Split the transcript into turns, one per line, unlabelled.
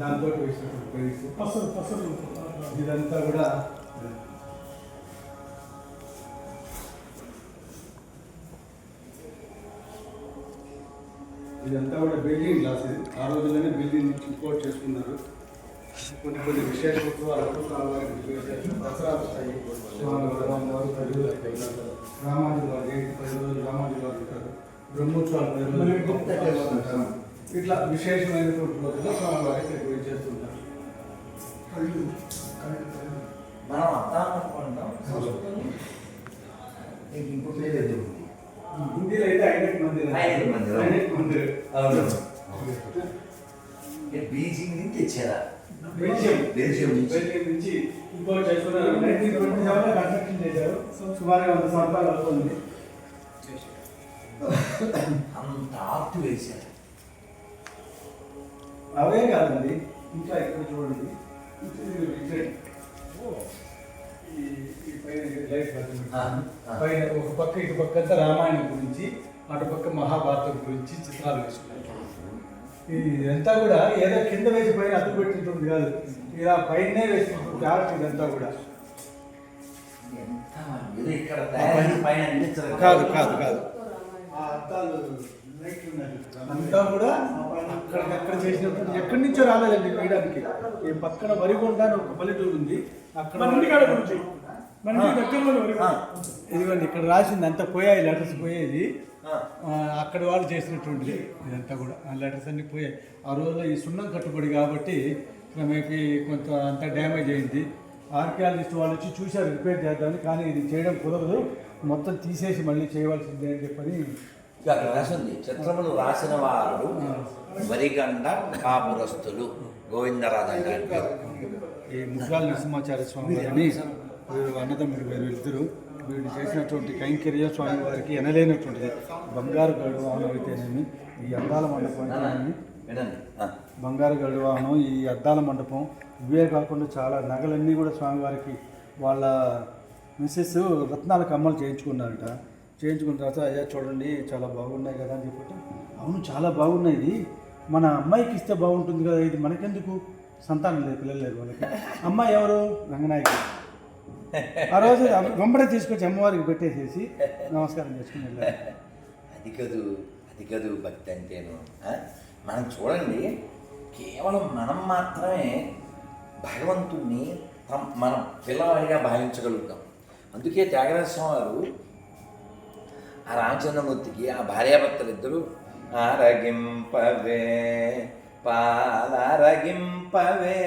దాంతో వేసినటువంటి ఇదంతా కూడా ఇదంతా కూడా బిల్డింగ్ గ్లాస్ ఇది. ఆ రోజుల్లోనే బిల్డింగ్ ఇంపోర్ట్ చేసుకున్నారు. కొన్ని కొన్ని విశేష ఉత్సవాలకు దసరా వస్తాయి. రామానుజుల వారు పది రోజులు వారు ఉంటారు. బ్రహ్మోత్సవాలు పది రోజులు. ఇట్లా విశేషమైనటువంటి రోజుల్లో స్వామివారికి ఎక్కువ చేస్తుంటారు.
మనం అర్థం అనుకుంటాం. సంస్కృతం నీకు ఇంకో పేరు ఏదో ఉంది.
హిందీలో అయితే ఐనక్ మందిర్
ఐనక్ మందిర్.
ఐనక్ మందిర్
అవును. బీజింగ్ నుంచి తెచ్చారా?
బెల్జియం.
బెల్జియం నుంచి.
బెల్జియం నుంచి ఇంపోర్ట్ చేసుకున్నారు నైన్టీన్ ట్వంటీ సెవెన్లో కన్స్ట్రక్షన్ చేశారు. సుమారుగా వంద సంవత్సరాలు అవుతుంది.
అంత ఆర్ట్ వేశారు.
అవే కాదండి ఇంకా ఇక్కడ చూడండి. పైన ఒక పక్క ఇటు పక్క అంతా రామాయణం గురించి అటు పక్క మహాభారతం గురించి చిత్రాలు వేసుకున్నారు ఇదంతా కూడా ఏదో కింద వేసి పైన అడ్డు పెట్టినటువంటి కాదు. ఇలా పైనే వేసినటువంటి ఆర్ట్ ఇదంతా కూడా. కాదు కాదు కాదు ఆ అద్దాలు లైట్లు ఉన్నాయి. అంతా కూడా అక్కడికక్కడ చేసినటువంటి ఎక్కడి నుంచో రాలేదండి వేయడానికి. ఈ పక్కన వరిగొండ అని ఒక పల్లెటూరు ఉంది. అక్కడ. ఇదిగోండి ఇక్కడ రాసింది అంతా పోయాయి లెటర్స్ పోయేది. అక్కడ వాళ్ళు చేసినటువంటిది. ఇదంతా కూడా ఆ లెటర్స్ అన్ని పోయాయి. ఆ రోజుల్లో ఈ సున్నం కట్టుబడి కాబట్టి క్రమేపీ కొంత అంతా డ్యామేజ్ అయింది. ఆర్కియాలజిస్ట్ వాళ్ళు వచ్చి చూశారు రిపేర్ చేద్దామని కానీ ఇది చేయడం కుదరదు. మొత్తం తీసేసి మళ్ళీ చేయవలసిందే అని చెప్పని
అక్కడ రాసింది చిత్రములు రాసిన వారు వరిగండ కాపురస్తులు. గోవిందరాజన్ గారి పేరు.
ఈ ముద్రాల నరసింహాచార్య స్వామి వీరు అన్నదమ్ముడు వీరు ఇద్దరు వీళ్ళు చేసినటువంటి కైంకర్య స్వామి వారికి ఎనలేనటువంటిది. బంగారు గడువాహనం అయితేనేమి ఈ అద్దాల మండపం
వినండి.
బంగారు గడువాహనం ఈ అద్దాల మండపం ఇవే కాకుండా చాలా నగలన్నీ కూడా స్వామివారికి వాళ్ళ మిస్సెస్ రత్నాల కమ్మలు చేయించుకున్నారట. చేయించుకున్న తర్వాత అయ్యా చూడండి చాలా బాగున్నాయి కదా అని చెప్పి అవును చాలా బాగున్నాయి ఇది. మన అమ్మాయికి ఇస్తే బాగుంటుంది కదా ఇది మనకెందుకు? సంతానం లేదు పిల్లలు లేరు వాళ్ళకి. అమ్మాయి ఎవరు? రంగనాయకి. ఆ రోజు వెంబడే తీసుకొచ్చి అమ్మవారికి పెట్టేసేసి నమస్కారం చేసుకుని వెళ్ళారు.
అది కదు అది కదు భక్తి అంటేను? మనం చూడండి కేవలం మనం మాత్రమే భగవంతుణ్ణి మనం పిల్లవాడిగా భావించగలుగుతాం. అందుకే త్యాగరాజ స్వామి వారు ఆ రామచంద్రమూర్తికి ఆ భార్యాభర్తలిద్దరూ ఆరగింపవే పాలరగింపవే